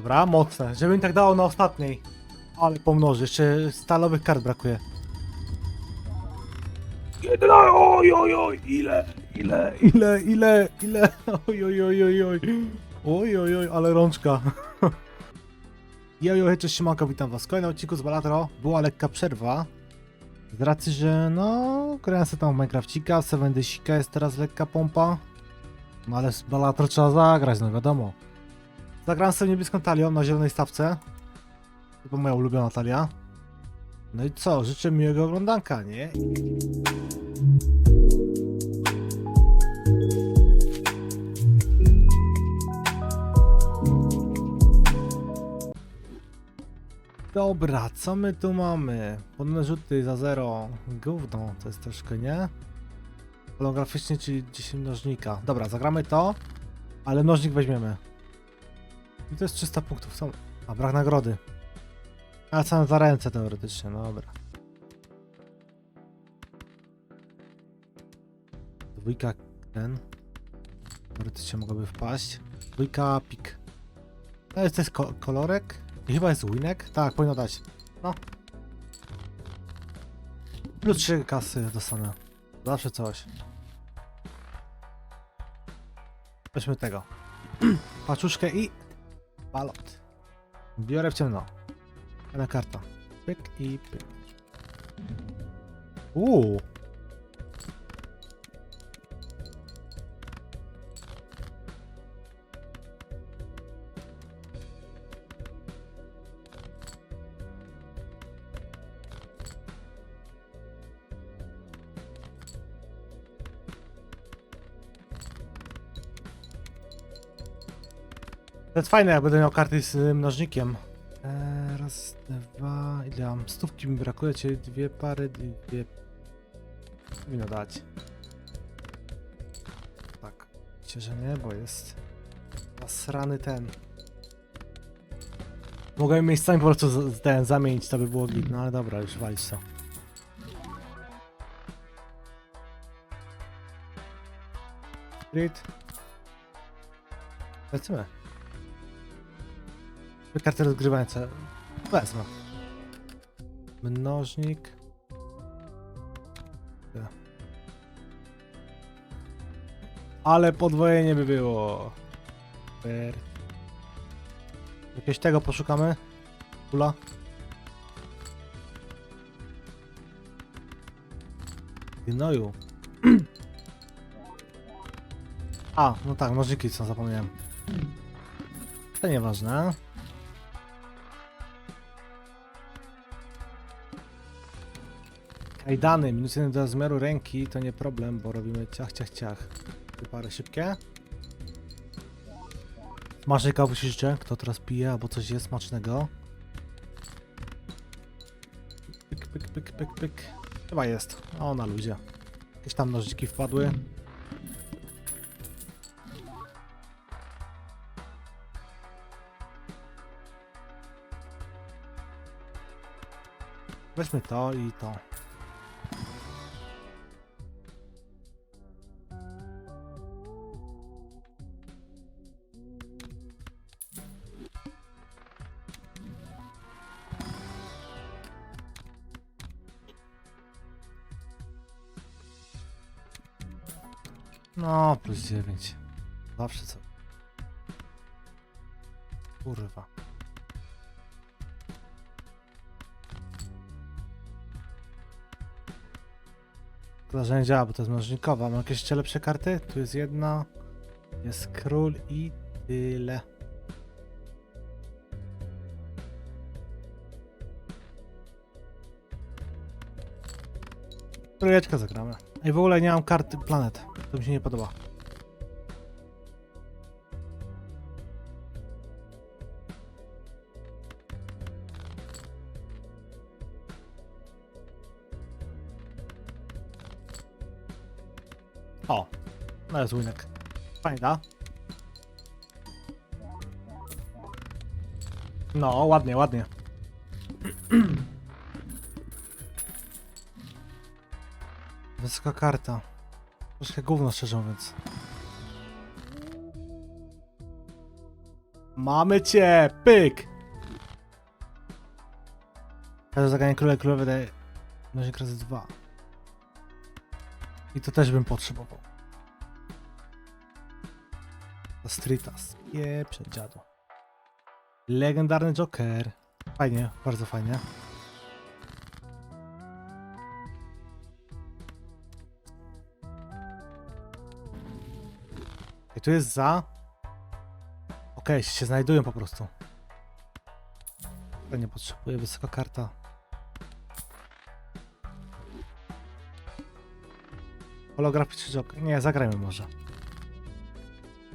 Dobra, mocne. Żeby mi tak dało na ostatniej. Ale pomnoży, jeszcze stalowych kart brakuje. Jeden, oj, oj, oj, ile, ile, ile, ile, ile, oj, oj, oj, oj, oj, oj, oj, oj, ale rączka. Jojo, hej, cześć, siemanko, witam was w kolejnym odcinku z Balatro. Była lekka przerwa. Z racji, że no, grałem sobie tam w Minecrafcika, Seven Daysika, jest teraz lekka pompa. No ale z Balatro trzeba zagrać, no wiadomo. Zagrałem sobie niebieską talią na zielonej stawce. To moja ulubiona talia. No i co, życzę miłego oglądanka, nie? Dobra, co my tu mamy? Podne rzuty za zero. Gówno, to jest troszkę, nie? Holograficznie, czyli 10 mnożnika. Dobra, zagramy to, ale mnożnik weźmiemy. I to jest 300 punktów. Są... A, brak nagrody. A, co za ręce teoretycznie, no dobra. Dwójka ten. Teoretycznie mogłaby wpaść. Dwójka pik. To jest, to jest ko kolorek. I chyba jest winek. Tak, powinno dać. No. Plus 3 kasy dostanę. Zawsze coś. Weźmy tego. Paczuszkę i balot. Biorę w ciemno. Jedna karta. Pyk i pyk. Uuu. To jest fajne, jak będę miał karty z y, mnożnikiem. Eee, raz, dwa, ile mam? Stówki mi brakuje, czyli dwie pary, dwie... Powinno dać. Tak. Myślę, że nie, bo jest... Zasrany ten. Mogłem miejscami po prostu ten zamienić, to by było git, no ale dobra, już walić to. Sprit. Lecimy. Karty rozgrywające. Wezmę. Mnożnik. Ale podwojenie by było. Per. Jakieś tego poszukamy? Kula? Gnoju. A, no tak, mnożniki są, zapomniałem. To nieważne. Kajdany, minus jeden do rozmiaru ręki to nie problem, bo robimy ciach, ciach, ciach. Parę szybkie. Kawy się życzę, kto teraz pije albo coś jest smacznego. Pyk, pyk, pyk, pyk, pyk. Chyba jest. O, na luzie. Jakieś tam nożyczki wpadły. Weźmy to i to. No, plus 9. Zawsze co. Kurwa. Że nie działa, bo to jest mnożnikowa. Mam jakieś jeszcze lepsze karty? Tu jest jedna. Jest król i tyle. Trójeczkę zagramy. I w ogóle nie mam karty planet. To mi się nie podoba. O, no jest winek. Fajna. No, ładnie, ładnie. Wysoka karta. Troszkę gówno szczerze mówiąc. Mamy cię! Pyk! Każde zagranie króle królowe daje mnożnik razy dwa. I to też bym potrzebował. To Stritas. Pieprze dziadu. Legendarny Joker. Fajnie, bardzo fajnie. I tu jest za. Okej, się znajdują po prostu. Nie potrzebuję, wysoka karta. Holograficzny Joker. Nie, zagrajmy może.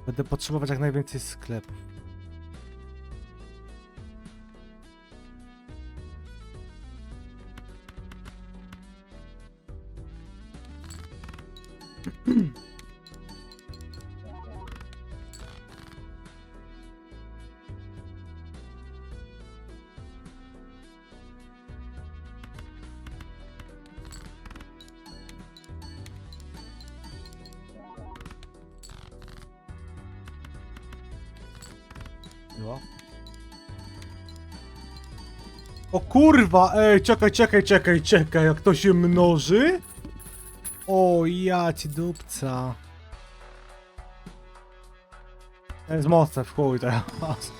Będę potrzebować jak najwięcej sklepów. Kurwa, ej, czekaj, czekaj, czekaj, czekaj, jak to się mnoży? O, ja ci dupca. To jest mocne w chuj teraz.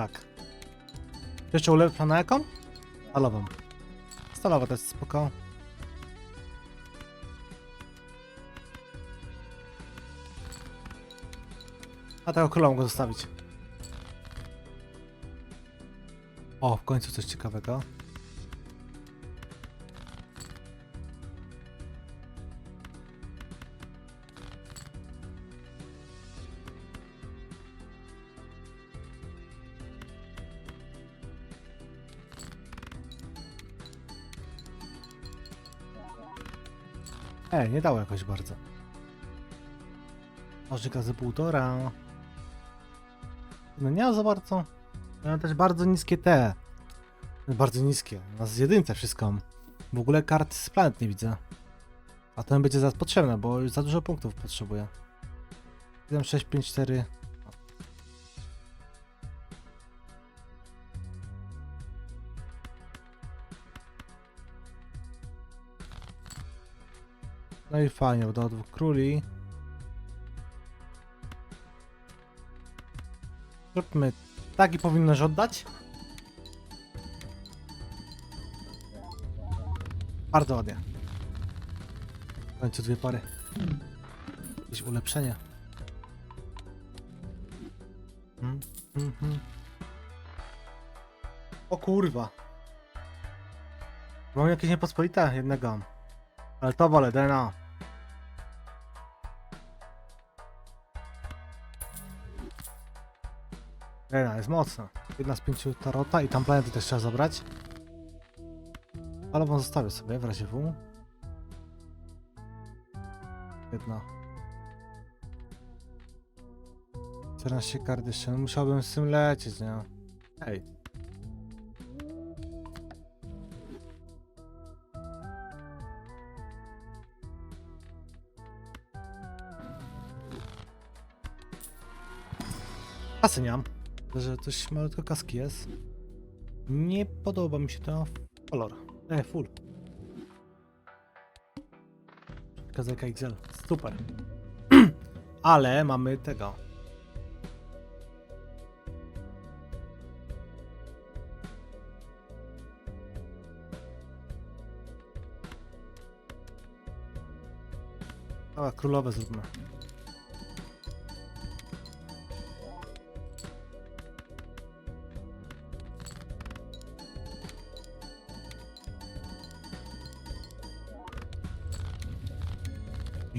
Tak. Jeszcze ulepsza na jaką? Stalową. Stalowa jest spoko. A tego królą go zostawić. O, w końcu coś ciekawego. Ej, nie dało jakoś bardzo. Nożyka za półtora. No nie za bardzo. Mam też bardzo niskie te. Bardzo niskie. Na z jedynce wszystko. W ogóle kart z planet nie widzę. A to mi będzie zaraz potrzebne, bo już za dużo punktów potrzebuję. 7, 6, 5, 4. No i fajnie, do dwóch króli. Zróbmy tak i powinnoś oddać. Bardzo ładnie. W końcu dwie pary. Jakieś ulepszenie. Mm, mm, mm. O kurwa. Mam jakieś niepospolite jednego. Ale to wolę, DNA. DNA jest mocna. Jedna z pięciu tarota i tam planety też trzeba zabrać. Wam zostawię sobie w razie W. Jedna. 14 kart jeszcze. No musiałbym z tym lecieć, nie? Hej. Kasy nie mam. Że coś malutko kaski jest. Nie podoba mi się to kolor. E, full. Kazeka XL. Super. Ale mamy tego. A, królowe zróbmy.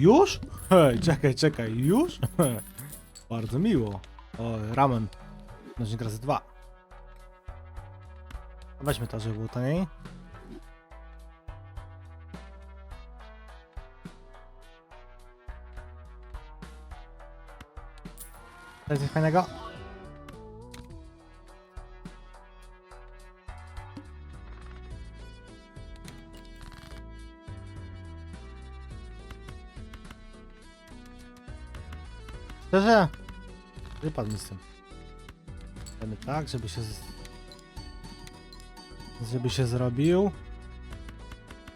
Już? Hej, czekaj, czekaj, już? Bardzo miło. O, ramen. Nożnik razy dwa. Weźmy to, żeby było taniej. Coś fajnego? Szczerze? Wypadł mi z tym. Robimy tak, żeby się... Z... Żeby się zrobił.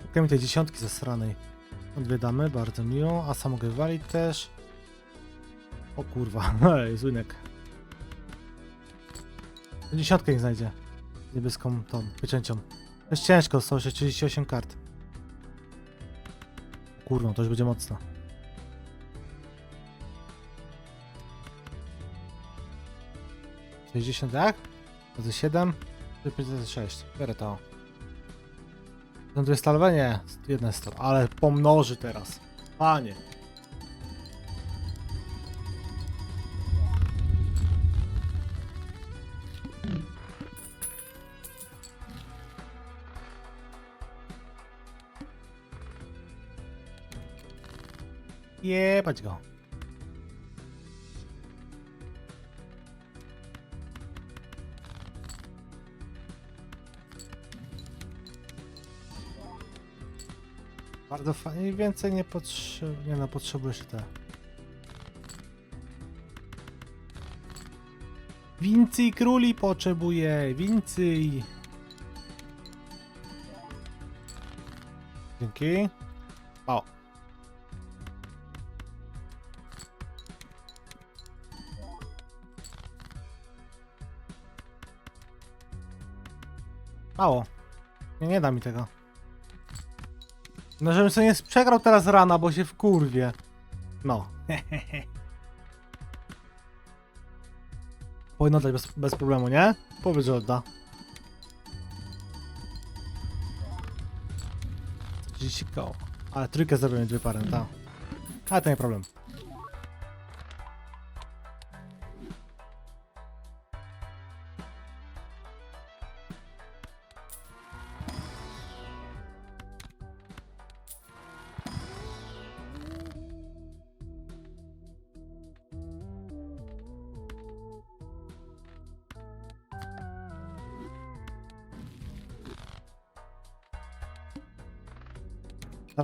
Szukajmy tej dziesiątki ze sranej. Dwie damy, bardzo miło. A sam mogę walić też. O kurwa, ej, złynek. Dziesiątkę niech znajdzie. Niebieską tą pieczęcią. To jest ciężko, 138 kart. Kurwa, to już będzie mocno. Sześćdziesiąt jak? Razy 7? 6. Biorę to. No dwie stalowe? Nie. Jedna jest to. Ale pomnoży teraz. Panie. Jebać go. Bardzo fajnie, więcej nie potrzebuję, nie no, potrzebuję się te. Więcej króli potrzebuję, więcej. Dzięki. O. Mało. Nie, nie da mi tego. No, żebym sobie nie przegrał teraz rana, bo się wkurwie. No. Powinno dać bez, bez problemu, nie? Powiedz, że odda. 30 koło. Ale trójkę zrobimy dwie pary, tak. Ale to nie problem.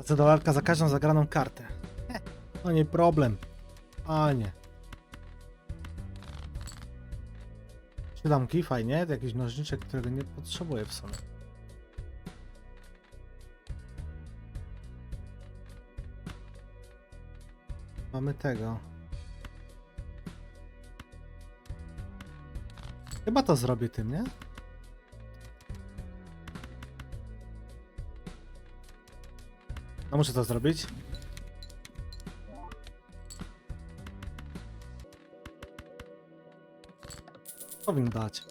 Dawcę dolarka za każdą zagraną kartę. No nie problem. A nie. Siódamki, fajnie. To jakiś nożniczek, którego nie potrzebuję w sumie. Mamy tego. Chyba to zrobię tym, nie? No muszę to zrobić. Powinien dać.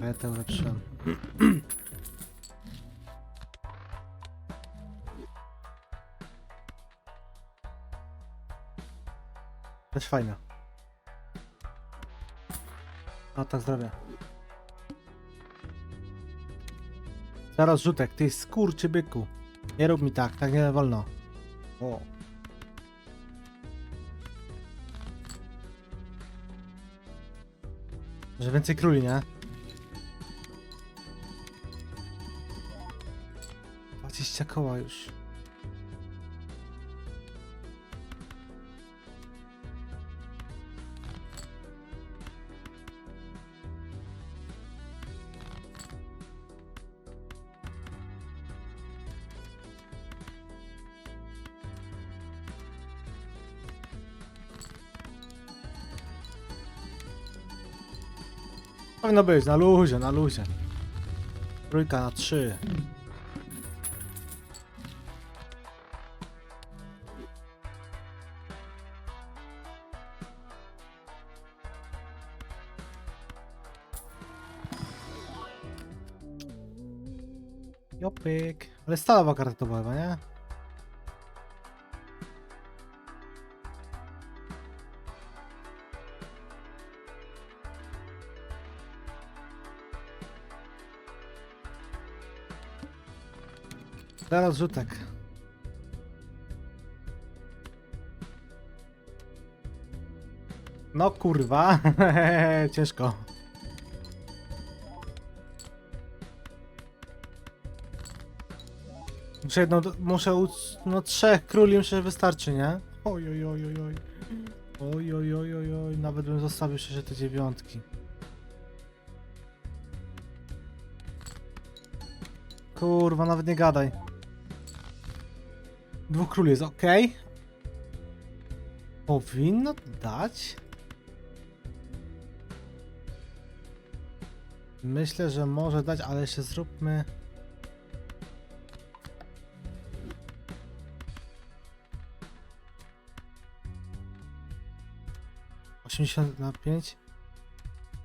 Retę ulepszyłem. Też fajne. No tak zrobię. Zaraz rzutek, ty skurczy byku. Nie rób mi tak, tak nie wolno. O. Więcej króli, nie? Dwadzieścia koła już. Powinno być, na luzie, na luzie. Trójka na trzy. Jopyk. Ale stalowa karta to była nie? Teraz rzutek. No kurwa, ciężko. Muszę jedną, muszę, uc- no trzech króli że wystarczy, nie? Oj, oj, oj, oj, oj. Oj, oj, oj, oj, oj, nawet bym zostawił jeszcze te dziewiątki. Kurwa, nawet nie gadaj. Dwóch króli jest ok. Powinno dać. Myślę, że może dać, ale jeszcze zróbmy. Osiemdziesiąt na pięć.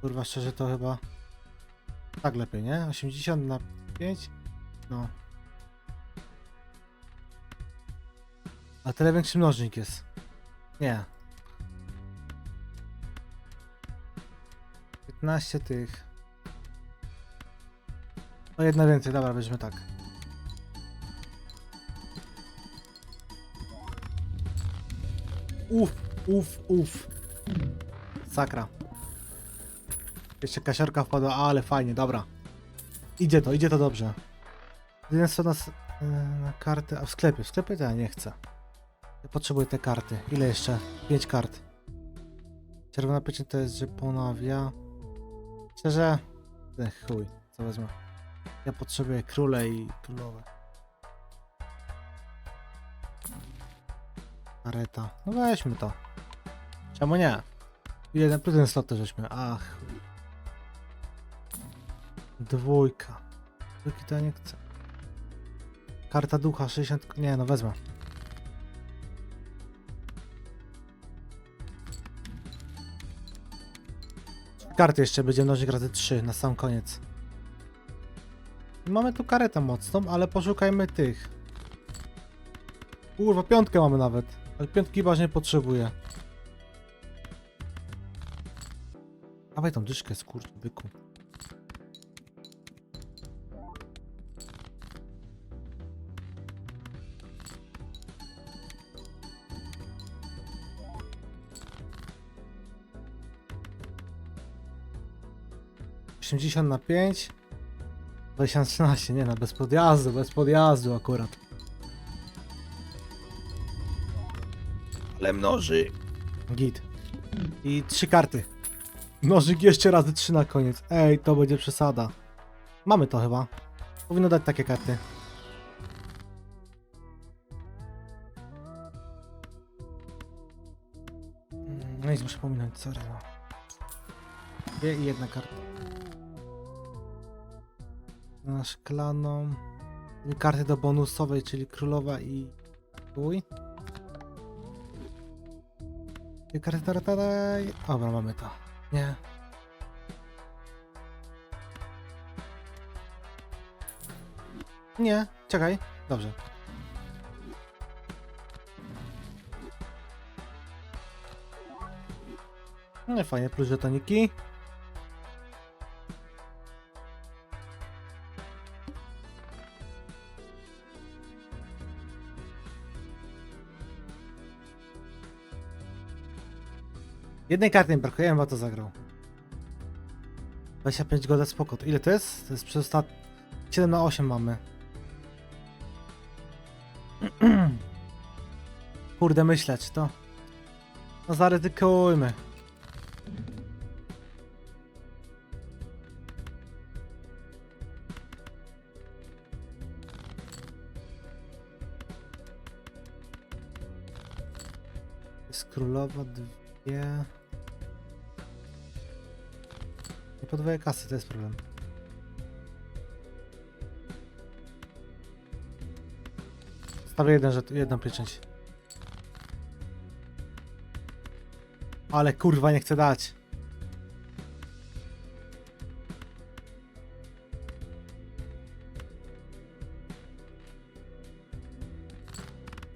Kurwa, szczerze to chyba. Tak lepiej, nie? 80 na 5? No. A tyle większy mnożnik jest. Nie. 15 tych. O jedna więcej, dobra, weźmy tak. Uf, uf, uf. Sakra. Jeszcze kasiorka wpadła, ale fajnie, dobra. Idzie to, idzie to dobrze. Jedyne co nas e, na karty, a w sklepie, w sklepie to ja nie chcę. Ja potrzebuję te karty. Ile jeszcze? 5 kart. Czerwona pieczęć to jest, że ponawia. Szczerze, ten chuj, co wezmę. Ja potrzebuję króle i królowe. Kareta. No weźmy to. Czemu nie? Jeden plus jeden slot też weźmy. Ach. Dwójka. Dwójki to ja nie chcę. Karta ducha 60. Nie no wezmę. Karty jeszcze będzie mnożyk razy 3 na sam koniec. Mamy tu karetę mocną, ale poszukajmy tych. Kurwa, piątkę mamy nawet. Ale piątki chyba nie potrzebuję. Dawaj tą dyszkę, byku. Osiemdziesiąt na pięć. 2013, nie no, bez podjazdu, bez podjazdu akurat. Ale mnoży. Git. I trzy karty. Mnożyk jeszcze razy trzy na koniec. Ej, to będzie przesada. Mamy to chyba. Powinno dać takie karty. Mm, No nic, muszę pominąć, sorry. No. Dwie i jedna karta. Na szklaną. Karty do bonusowej, czyli królowa i. Dwie karty taratadaj. Dobra, mamy to. Nie. Nie, czekaj. Dobrze. No fajnie, plus żetoniki. Jednej karty mi brakuje, bym to zagrał. 25 goda spoko. To ile to jest? To jest przez ostat... 7 na 8 mamy. Kurde, myśleć to. No zaryzykujmy. Jest królowa dwie. Nie podwoję kasy, to jest problem. Stawię jeden, że jedną pieczęć. Ale kurwa nie chcę dać.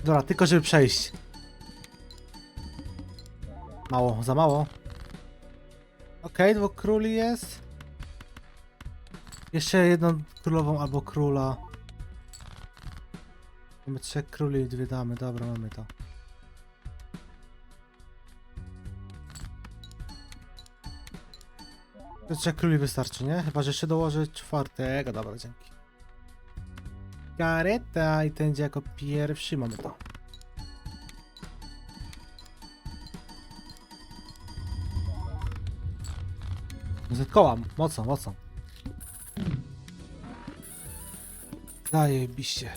Dobra, tylko żeby przejść. Mało, za mało. Okej, dwóch króli jest. Jeszcze jedną królową albo króla. Mamy trzech króli i dwie damy. Dobra, mamy to. Trzech króli wystarczy, nie? Chyba, że jeszcze dołożę czwartego. Dobra, dzięki. Kareta i ten jako pierwszy. Mamy to. Zetkołam. Mocno, mocno. Zajebiście.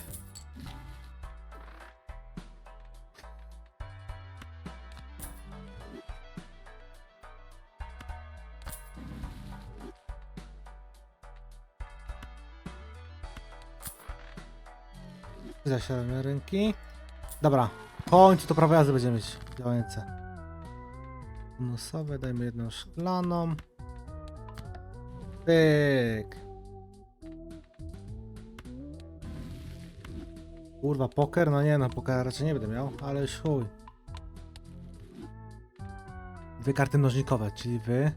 Zasiadamy rynki. Dobra, końcu to prawo jazdy będziemy mieć działające. Bonusowe, dajmy jedną szklaną. Pyk. Kurwa, poker? No nie no, poker raczej nie będę miał, ale chuj. Dwie karty mnożnikowe, czyli wy.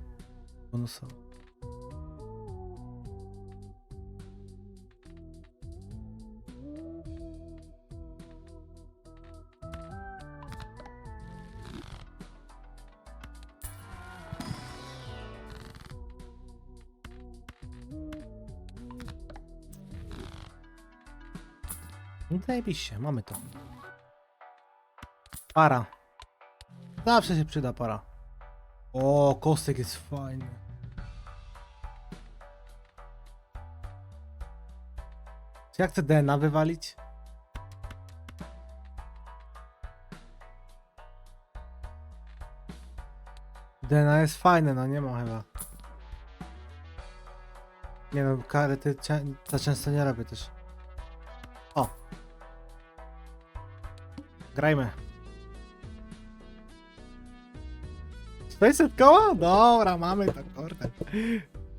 Bonusowe. Zajebiście, mamy to. Para. Zawsze się przyda para. O, kostek jest fajny. Czy ja chcę DNA wywalić? DNA jest fajne, no nie ma chyba. Nie no, karety cia- za często nie robię też. O. Grajmy. 600 koła? Dobra, mamy to, kurde.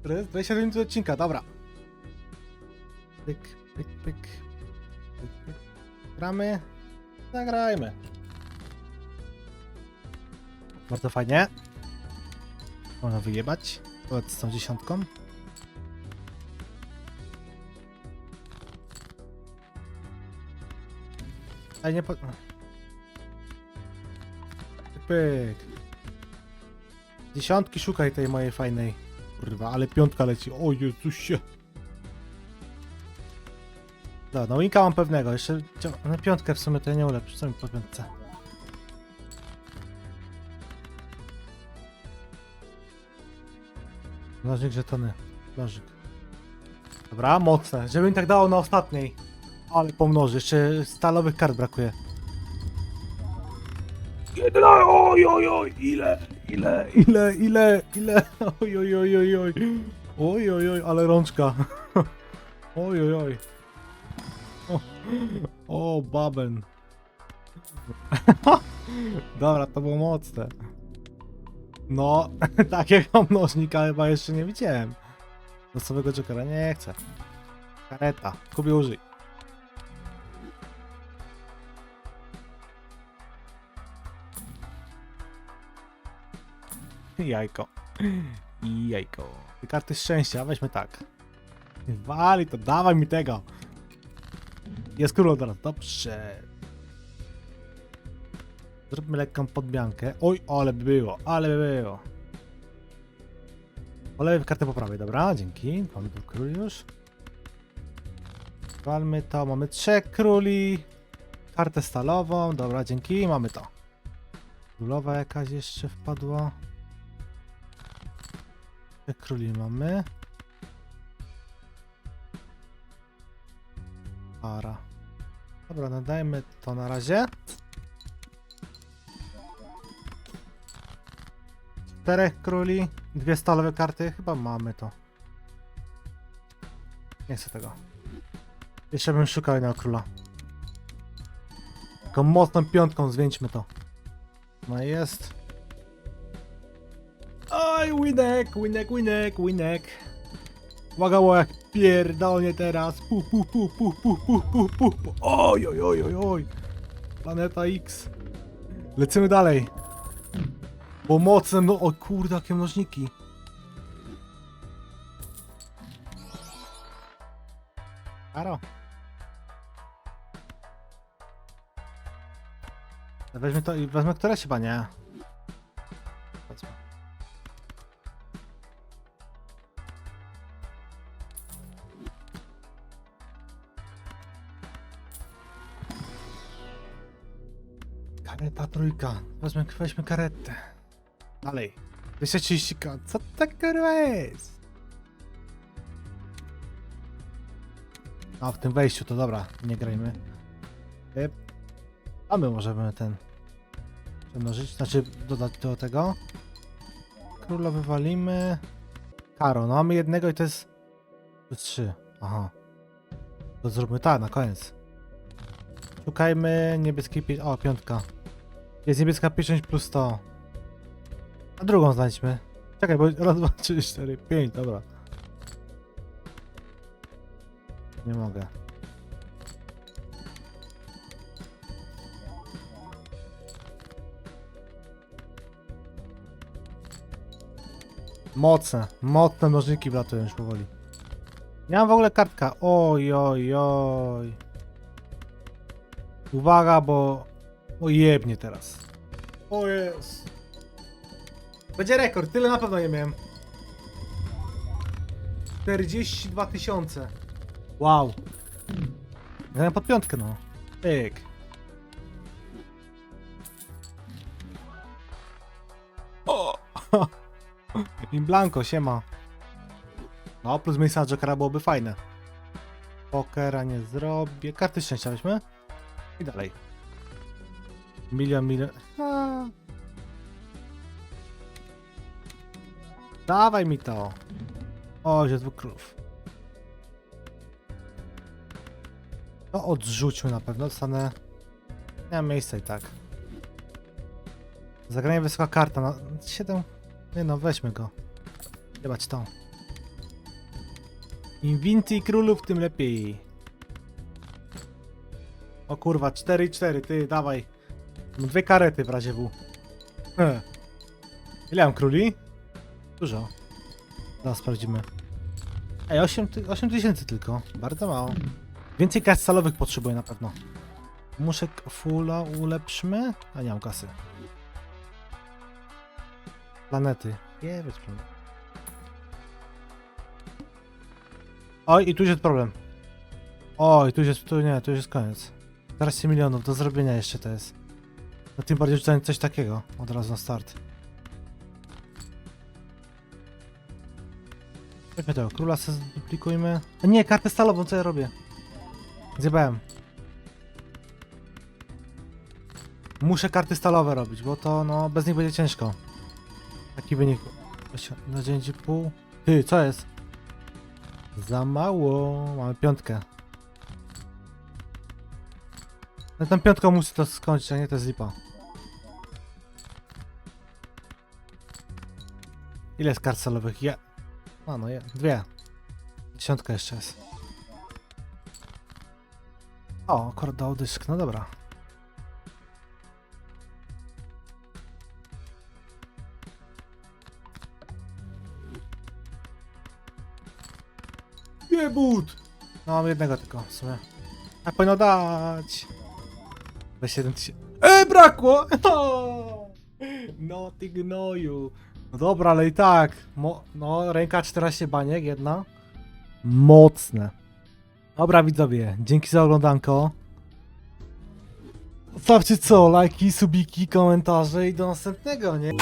To jest 27 minut odcinka, dobra. Pyk, pyk, pyk. pyk, pyk. Gramy. Zagrajmy. Bardzo fajnie. Można wyjebać. Powiedz z tą dziesiątką. Ale nie po... Pyk. Dziesiątki szukaj tej mojej fajnej. Kurwa, ale piątka leci. O Jezusie. Dobra, no winka mam pewnego. Jeszcze na piątkę w sumie to ja nie ulepszę. Co mi po piątce? Nożyk, żetony. Nożyk. Dobra, mocne. Żeby mi tak dało na ostatniej. Ale pomnoży. Jeszcze stalowych kart brakuje. Jedna, oj, oj, oj, ile, ile, ile, ile, ile, oj, oj, oj, oj, oj, oj, oj, oj, ale rączka, oj, oj, oj, o, o baben, dobra, to było mocne, no, takiego mnożnika chyba jeszcze nie widziałem, losowego jokera nie chcę, kareta, kupię użyj. Jajko. Jajko. Karty szczęścia, weźmy tak. Wali to, dawaj mi tego. Jest król teraz, dobrze. Zróbmy lekką podmiankę. Oj, ale by było, ale by było. Olej kartę po prawej, dobra, dzięki. Mamy tu króli już. Walmy to, mamy trzech króli. Kartę stalową, dobra, dzięki, mamy to. Królowa jakaś jeszcze wpadła. Króli mamy? Para. Dobra, nadajmy to na razie. Czterech króli, dwie stalowe karty, chyba mamy to. Nie chcę tego. Jeszcze bym szukał jednego króla. Taką mocną piątką zwieńczmy to. No jest. Winek, winek, winek, winek. Łagało jak pierdolnie teraz. Puh, puh, puh, puh, puh, puh, puh, puh. Oj, oj, oj, oj, oj. Planeta X. Lecimy dalej. Bo mocne no... O kurde, jakie mnożniki. Aro. Weźmy to i wezmę któreś chyba, nie? Trójka. Weźmy, weźmy karetę. Dalej. 230 k. Co to kurwa jest? A w tym wejściu to dobra, nie grajmy. Yep. A my możemy ten przemnożyć, znaczy dodać do tego. Króla wywalimy. Karo, no mamy jednego i to jest trzy. Aha. To zróbmy tak, na koniec. Szukajmy niebieskiej pie... O, piątka. Jest niebieska pieczęć plus 100. A drugą znajdźmy. Czekaj, bo raz, dwa, trzy, cztery, pięć, dobra. Nie mogę. Mocne, mocne nożniki wlatują już powoli. Nie mam w ogóle kartka. Oj, oj, oj. Uwaga, bo... O jebnie teraz. O jest. Będzie rekord, tyle na pewno nie miałem. 42 tysiące. Wow. Grałem pod piątkę, no. Pyk. O! In blanco, siema. No, plus miejsca na Jokera byłoby fajne. Pokera nie zrobię. Karty szczęścia weźmy. I dalej. Milion, milion. A. Dawaj mi to. O, jest dwóch królów. To odrzućmy na pewno. Dostanę. Nie mam miejsca i tak. Zagranie wysoka karta. Na 7. Nie no, weźmy go. Jebać to. Im więcej królów, tym lepiej. O kurwa, 4 i 4, ty, dawaj. Mam dwie karety w razie W. He. Ile mam króli? Dużo. Zaraz sprawdzimy. Ej, 8, ty- 8 tysięcy tylko. Bardzo mało. Więcej kart stalowych potrzebuję na pewno. Muszę k- fulla ulepszmy? A nie mam kasy. Planety. Nie, bez problemu. Oj, i tu jest problem. Oj, tu jest, tu nie, tu już jest koniec. 14 milionów do zrobienia jeszcze to jest. No tym bardziej rzucając coś takiego od razu na start. Weźmy tego, króla sobie duplikujmy. A nie, kartę stalową, co ja robię? Zjebałem. Muszę karty stalowe robić, bo to no bez nich będzie ciężko. Taki wynik. Na 9,5. Ty, co jest? Za mało. Mamy piątkę. Na tę piątką musi to skończyć, a nie to jest lipa. Ile jest kart salowych? Je... A no, je... dwie. Dziesiątka jeszcze jest. O, akurat dał dysk, no dobra. Jebut! No mam jednego tylko w sumie. A powinno dać. 27 tysięcy. E, brakło! No ty gnoju. No dobra, ale i tak. Mo no, ręka 14 baniek, jedna. Mocne. Dobra widzowie, dzięki za oglądanko. Zostawcie co, lajki, subiki, komentarze i do następnego, nie?